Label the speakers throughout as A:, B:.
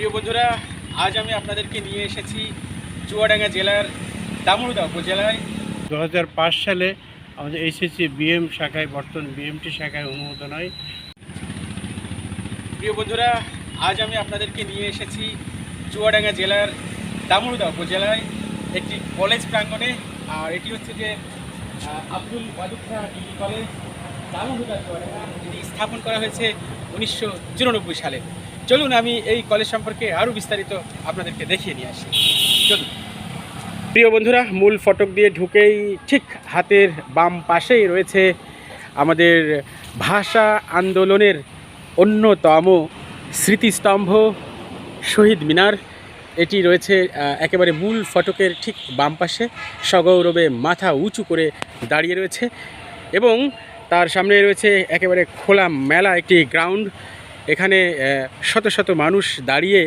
A: প্রিয় বন্ধুরা আজ আমি আপনাদেরকে নিয়ে এসেছি চুয়াডাঙ্গা জেলার দামুড়দা উপজেলায়।
B: দু হাজার পাঁচ সালে আমাদের এইচএসসি বিএম শাখায় বর্তমান বিএমটি শাখায় অনুমোদন হয়।
A: প্রিয় বন্ধুরা আজ আমি আপনাদেরকে নিয়ে এসেছি চুয়াডাঙ্গা জেলার দামুড়দা উপজেলায় একটি কলেজ প্রাঙ্গণে। আর এটি হচ্ছে যে আব্দুল ওয়াদুদ খাঁ ডিগ্রি কলেজ দামুড়দা চুয়াডাঙ্গা এটি স্থাপন করা হয়েছে উনিশশো চুরানব্বই সালে। চলুন, আমি এই কলেজ সম্পর্কে আরও বিস্তারিত আপনাদেরকে দেখিয়ে নিয়ে আসি। চলুন। প্রিয় বন্ধুরা, মূল ফটক দিয়ে ঢুকেই ঠিক হাতের বাম পাশেই রয়েছে আমাদের ভাষা আন্দোলনের অন্যতম স্মৃতিস্তম্ভ শহীদ মিনার। এটি রয়েছে একেবারে মূল ফটকের ঠিক বাম পাশে। সগৌরবে মাথা উঁচু করে দাঁড়িয়ে রয়েছে এবং তার সামনে রয়েছে একেবারে খোলা মেলা একটি গ্রাউন্ড। এখানে শত শত মানুষ দাঁড়িয়ে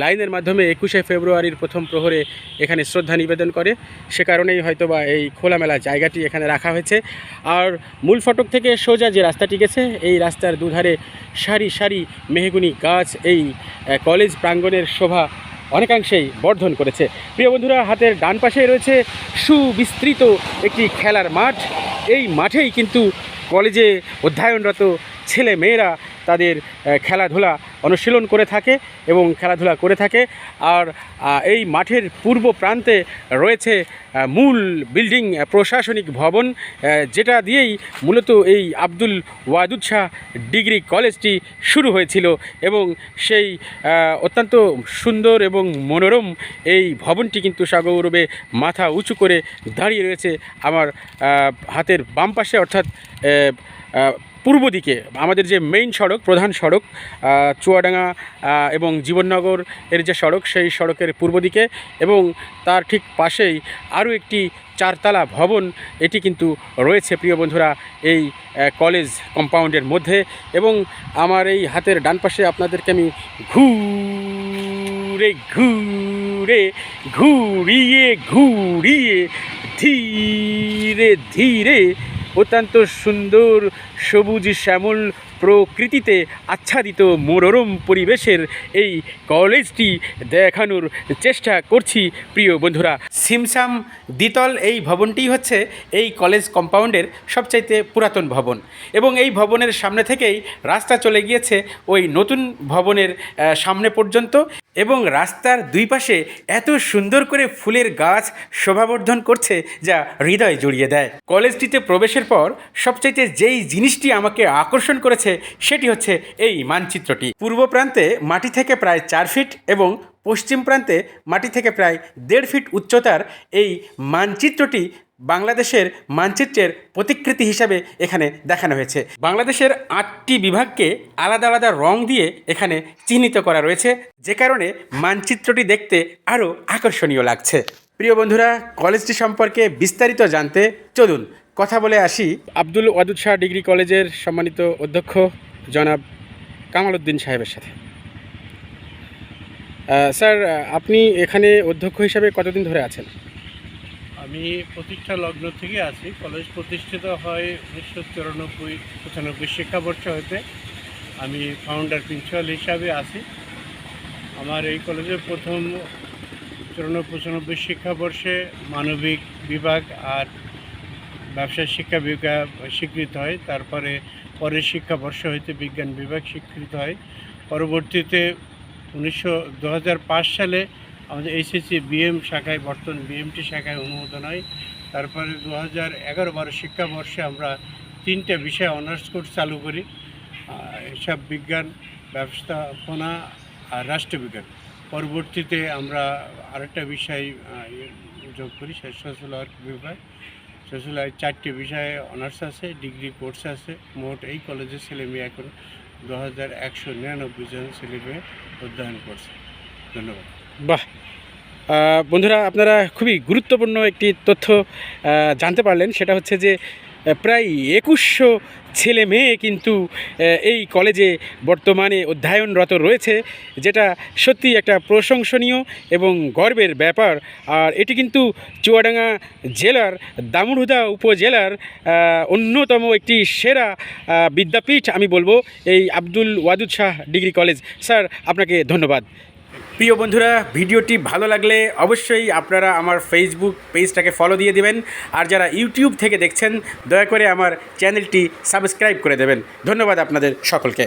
A: লাইনের মাধ্যমে একুশে ফেব্রুয়ারির প্রথম প্রহরে এখানে শ্রদ্ধা নিবেদন করে। সে কারণেই হয়তোবা এই খোলামেলা জায়গাটি এখানে রাখা হয়েছে। আর মূল ফটক থেকে সোজা যে রাস্তাটি গেছে, এই রাস্তার দুধারে সারি সারি মেহগুনি গাছ এই কলেজ প্রাঙ্গণের শোভা অনেকাংশেই বর্ধন করেছে। প্রিয় বন্ধুরা, হাতের ডান পাশে রয়েছে সুবিস্তৃত একটি খেলার মাঠ। এই মাঠেই কিন্তু কলেজে অধ্যয়নরত ছেলে মেয়েরা তাদের খেলাধুলা অনুশীলন করে থাকে এবং খেলাধুলা করে থাকে। আর এই মাঠের পূর্ব প্রান্তে রয়েছে মূল বিল্ডিং প্রশাসনিক ভবন যেটা দিয়েই মূলত এই আব্দুল ওয়াদুদ শাহ ডিগ্রি কলেজটি শুরু হয়েছিল এবং সেই অত্যন্ত সুন্দর এবং মনোরম এই ভবনটি কিন্তু সগৌরবে মাথা উঁচু করে দাঁড়িয়ে রয়েছে। আমার হাতের বাম পাশে অর্থাৎ পূর্ব দিকে, আমাদের যে মেইন সড়ক, প্রধান সড়ক চুয়াডাঙ্গা এবং জীবননগর এর যে সড়ক, সেই সড়কের পূর্ব দিকে এবং তার ঠিক পাশেই আরও একটি চারতলা ভবন, এটি কিন্তু রয়েছে প্রিয় বন্ধুরা এই কলেজ কম্পাউন্ডের মধ্যে এবং আমার এই হাতের ডান পাশে আপনাদেরকে আমি ঘুরে ঘুরে, ঘুরিয়ে ঘুরিয়ে, ধীরে ধীরে অত্যন্ত সুন্দর সবুজ শ্যামল প্রকৃতিতে আচ্ছাদিত মনোরম পরিবেশের এই কলেজটি দেখানোর চেষ্টা করছি, প্রিয় বন্ধুরা। সিমসাম দ্বিতল এই ভবনটি হচ্ছে এই কলেজ কম্পাউন্ডের সবচাইতে পুরাতন ভবন এবং এই ভবনের সামনে থেকেই রাস্তা চলে গিয়েছে ওই নতুন ভবনের সামনে পর্যন্ত এবং রাস্তার দুই পাশে এত সুন্দর করে ফুলের গাছ শোভাবর্ধন করছে যা হৃদয় জড়িয়ে দেয়। কলেজটিতে প্রবেশের পর সবচাইতে যেই জিনিসটি আমাকে আকর্ষণ করেছে, সেটি হচ্ছে এই মানচিত্রটি। পূর্ব প্রান্তে মাটি থেকে প্রায় চার ফিট এবং পশ্চিম প্রান্তে মাটি থেকে প্রায় দেড় ফিট উচ্চতার এই মানচিত্রটি বাংলাদেশের মানচিত্রের প্রতিকৃতি হিসাবে এখানে দেখানো হয়েছে। বাংলাদেশের আটটি বিভাগকে আলাদা আলাদা রং দিয়ে এখানে চিহ্নিত করা রয়েছে, যে কারণে মানচিত্রটি দেখতে আরও আকর্ষণীয় লাগছে। প্রিয় বন্ধুরা, কলেজটি সম্পর্কে বিস্তারিত জানতে চলুন কথা বলে আসি। আব্দুল ওয়াদুদ শাহ ডিগ্রি কলেজের সম্মানিত অধ্যক্ষ জনাব কামাল উদ্দিন সাহেবের সাথে। স্যার, আপনি এখানে অধ্যক্ষ হিসাবে কতদিন ধরে আছেন?
B: আমি প্রতিষ্ঠা লগ্ন থেকে আছি। কলেজ প্রতিষ্ঠিত হয় উনিশশো চুরানব্বই পঁচানব্বই শিক্ষাবর্ষ হতে। আমি ফাউন্ডার প্রিন্সিপাল হিসাবে আছি। আমার এই কলেজের প্রথম চুরানব্বই পঁচানব্বই শিক্ষাবর্ষে মানবিক বিভাগ আর ব্যবসা শিক্ষা বিভাগ স্বীকৃত হয়, তারপরে পরের শিক্ষাবর্ষ হইতে বিজ্ঞান বিভাগ স্বীকৃত হয়। পরবর্তীতে উনিশশো সালে আমাদের এইচএসসি বিএম শাখায়, বর্তমান বিএমটি শাখায় অনুমোদন হয়। তারপরে দু হাজার এগারো বারো শিক্ষাবর্ষে আমরা তিনটে বিষয়ে অনার্স কোর্স চালু করি হিসাব বিজ্ঞান, ব্যবস্থাপনা আর রাষ্ট্রবিজ্ঞান। পরবর্তীতে আমরা আরেকটা বিষয় যোগ করি শেষ ওয়ার্ক বিভাগ। সোশ্যাল চারটি বিষয়ে অনার্স আছে, ডিগ্রি কোর্স আছে। মোট এই কলেজের ছেলে মেয়ে এখন দু হাজার একশো নিরানব্বই জন ছেলে মেয়ে অধ্যয়ন করছে। ধন্যবাদ।
A: বাহ। বন্ধুরা, আপনারা খুবই গুরুত্বপূর্ণ একটি তথ্য জানতে পারলেন। সেটা হচ্ছে যে প্রায় একুশশো ছেলে মেয়ে কিন্তু এই কলেজে বর্তমানে অধ্যয়নরত রয়েছে, যেটা সত্যি একটা প্রশংসনীয় এবং গর্বের ব্যাপার। আর এটি কিন্তু চুয়াডাঙ্গা জেলার দামুড়হুদা উপজেলার অন্যতম একটি সেরা বিদ্যাপীঠ, আমি বলব, এই Abdul Wadud Shah degree college. Sir, আপনাকে ধন্যবাদ। প্রিয় বন্ধুরা, ভিডিওটি ভালো লাগলে অবশ্যই আপনারা আমার ফেসবুক পেজটাকে ফলো দিয়ে দেবেন। আর যারা ইউটিউব থেকে দেখছেন, দয়া করে আমার চ্যানেলটি সাবস্ক্রাইব করে দেবেন। ধন্যবাদ আপনাদের সকলকে।